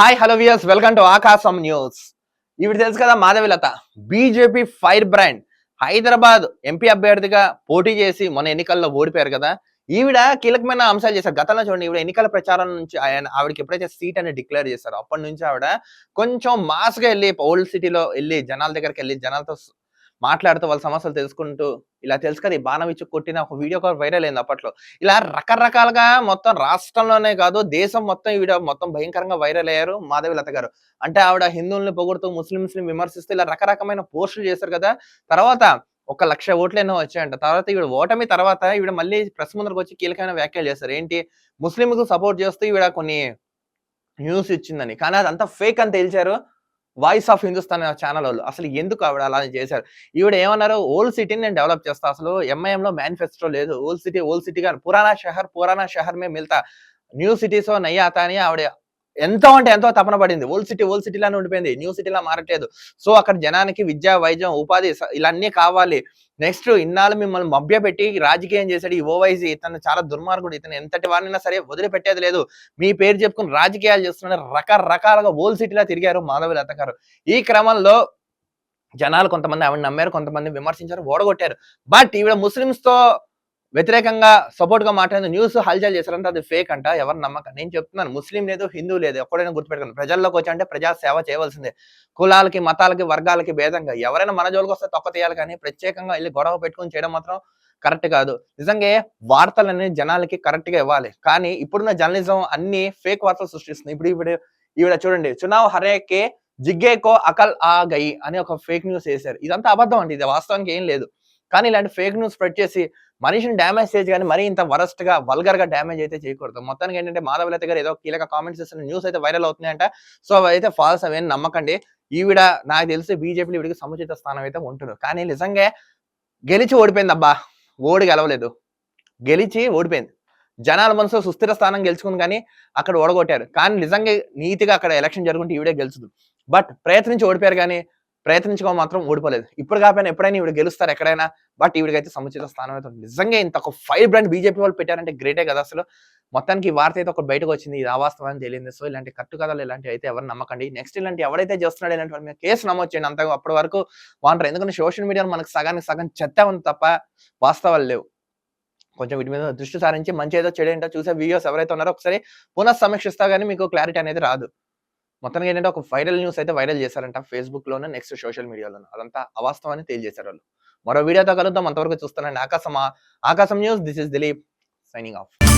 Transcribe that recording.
Hi hello viewers welcome to Aakasam news ఇవి తెలుసు కదా Madhavilatha BJP fire brand Hyderabad MP అభ్యర్థిగా పోటీ చేసి మన ఎన్నికల్లో ఓడిపోయారు కదా. ఈవిడ కీలకమైన అంశాలు చేశారు. గతంలో చూడండి ఈవిడ ఎన్నికల ప్రచారం నుంచి ఆయన ఆవిడకి ఎప్పుడైతే సీట్ అనేది డిక్లేర్ చేశారో అప్పటి నుంచి ఆవిడ కొంచెం మాస్గా వెళ్ళి ఓల్డ్ సిటీలో వెళ్ళి జనాల దగ్గరికి వెళ్ళి జనాలతో మాట్లాడుతూ వాళ్ళ సమస్యలు తెలుసుకుంటూ ఇలా తెలుసు కదా ఈ బాణం ఇచ్చి కొట్టిన ఒక వీడియో కాల్ వైరల్ అయింది అప్పట్లో. ఇలా రకరకాలుగా మొత్తం రాష్ట్రంలోనే కాదు దేశం మొత్తం ఈవిడ మొత్తం భయంకరంగా వైరల్ అయ్యారు మాధవిలత గారు. అంటే ఆవిడ హిందువుల్ని పొగుడుతూ ముస్లింస్ని విమర్శిస్తూ ఇలా రకరకమైన పోస్టులు చేశారు కదా. తర్వాత ఒక లక్ష ఓట్లు ఎన్నో వచ్చాయంట. తర్వాత ఈవిడ ఓటమి తర్వాత ఈవిడ మళ్ళీ ప్రెస్ ముందరకు వచ్చి కీలకమైన వ్యాఖ్యలు చేశారు. ఏంటి? ముస్లింకు సపోర్ట్ చేస్తూ ఈవిడ కొన్ని న్యూస్ ఇచ్చిందని. కానీ అదంతా ఫేక్ అని తేల్చారు. వాయిస్ ఆఫ్ హిందుస్థాన్ ఛానల్ వాళ్ళు అసలు ఎందుకు ఆవిడ అలా చేశారు? ఈవిడ ఏమన్నారు? ఓల్డ్ సిటీని నేను డెవలప్ చేస్తా. అసలు ఎంఐఎంలో మేనిఫెస్టో లేదు. ఓల్డ్ సిటీ ఓల్డ్ సిటీ గారు పురాణా షహర్ పురాణా షహర్ మే మిల్తా. న్యూ సిటీస్ నయ్యాతా అని ఆవిడ ఎంతో అంటే ఎంతో తపన పడింది. ఓల్డ్ సిటీ ఓల్డ్ సిటీలానే ఉండిపోయింది. న్యూ సిటీలా మారట్లేదు. సో అక్కడ జనానికి విద్య వైద్యం ఉపాధి ఇలా అన్నీ కావాలి. నెక్స్ట్ ఇన్నాళ్ళు మిమ్మల్ని మభ్యపెట్టి రాజకీయం చేశాడు ఈ ఓవైసీ ఇతను చాలా దుర్మార్గుడు. ఇతను ఎంతటి వారినైనా సరే వదిలిపెట్టేది లేదు. మీ పేరు చెప్పుకుని రాజకీయాలు చేస్తున్నారు రకరకాలుగా ఓల్డ్ సిటీలా తిరిగారు మాధవి గారు. ఈ క్రమంలో జనాలు కొంతమంది ఆవిడ నమ్మారు కొంతమంది విమర్శించారు ఓడగొట్టారు. బట్ ఈవిడ ముస్లిమ్స్తో వ్యతిరేకంగా సపోర్ట్గా మాట్లాడిన న్యూస్ హల్చల్ చేశారంటే అది ఫేక్ అంట ఎవరు నమ్మక? నేను చెప్తున్నాను ముస్లిం లేదు హిందూ లేదు ఎక్కడైనా గుర్తుపెట్టుకోండి. ప్రజల్లోకి వచ్చి అంటే ప్రజా సేవ చేయవలసిందే. కులాలకి మతాలకి వర్గాలకి భేదంగా. ఎవరైనా మన జోలికి వస్తే తొక్క తీయాలి కానీ ప్రత్యేకంగా వెళ్ళి గొడవ పెట్టుకుని చేయడం మాత్రం కరెక్ట్ కాదు. నిజంగా వార్తలు అనేది జనాలకి కరెక్ట్గా ఇవ్వాలి. కానీ ఇప్పుడున్న జర్నలిజం అన్ని ఫేక్ వార్తలు సృష్టిస్తుంది ఇప్పుడు ఇప్పుడు ఈవిడ చూడండి చునావ్ హరేకే జిగ్గేకో అకల్ ఆ గై అని ఒక ఫేక్ న్యూస్ వేశారు. ఇదంతా అబద్ధం అండి ఇది వాస్తవానికి ఏం లేదు. కానీ ఇలాంటి ఫేక్ న్యూస్ స్ప్రెడ్ చేసి మనిషిని డ్యామేజ్ చేసి కానీ మరీ ఇంత వరస్ట్గా వల్గర్గా డ్యామేజ్ అయితే చేయకూడదు. మొత్తానికి ఏంటంటే మాధవలత గారు ఏదో కీలక కామెంట్స్ చేస్తున్న న్యూస్ అయితే వైరల్ అవుతున్నాయంట. సో అయితే ఫాల్స్ అవేం నమ్మకండి. ఈవిడ నాకు తెలిసి బీజేపీలో వీడికి సముచిత స్థానం అయితే ఉంటుంది కానీ నిజంగా గెలిచి ఓడిపోయింది అబ్బా. ఓడి గెలవలేదు. గెలిచి ఓడిపోయింది. జనాల మనసులో సుస్థిర స్థానం గెలుచుకుంది కానీ అక్కడ ఓడగొట్టారు. కానీ నిజంగా నీతిగా అక్కడ ఎలక్షన్ జరుగుంటే ఈవిడే గెలుచుదు. బట్ ప్రయత్నించి ఓడిపోయారు కానీ ప్రయత్నించుకో మాత్రం ఓడిపోలేదు. ఇప్పుడు కాకపోయినా ఎప్పుడైనా ఇవి గెలుస్తారు ఎక్కడైనా బట్ ఈవిడికైతే సముచిత స్థానం అయితే నిజంగా ఇంత ఒక ఫైవ్ బ్రాండ్ బీజేపీ వాళ్ళు పెట్టారంటే గ్రేటే కదా అసలు. మొత్తానికి ఈ వార్త అయితే ఒకటి బయటకు వచ్చింది. ఇది అవాస్తవం తెలియదు. సో ఇలాంటి కట్టు కథలు ఇలాంటివి అయితే ఎవరు నమ్మకండి. నెక్స్ట్ ఇలాంటి ఎవరైతే చేస్తున్నాడు ఇలాంటి వాళ్ళు కేసు నమోదు చేయండి. అంతగా అప్పటి వరకు వాంటారు ఎందుకంటే సోషల్ మీడియాలో మనకు సగానికి సగం చెత్త ఉంది తప్ప వాస్తవాలు లేవు. కొంచెం వీటి మీద దృష్టి సారించి మంచి ఏదో చెడు ఏంటో చూసే వీడియోస్ ఎవరైతే ఉన్నారో ఒకసారి పునః సమీక్షిస్తా కానీ మీకు క్లారిటీ అనేది రాదు. మొత్తంగా ఏంటంటే ఒక వైరల్ న్యూస్ అయితే వైరల్ చేశారంట ఫేస్బుక్లోనే నెక్స్ట్ సోషల్ మీడియాలోనే అదంతా అవాస్తవాన్ని తేల్చేశారు వాళ్ళు. మరో వీడియోతో కలుద్దాం. అంతవరకు చూస్తానండి Aakasam Aakasam news. This is Dileep signing off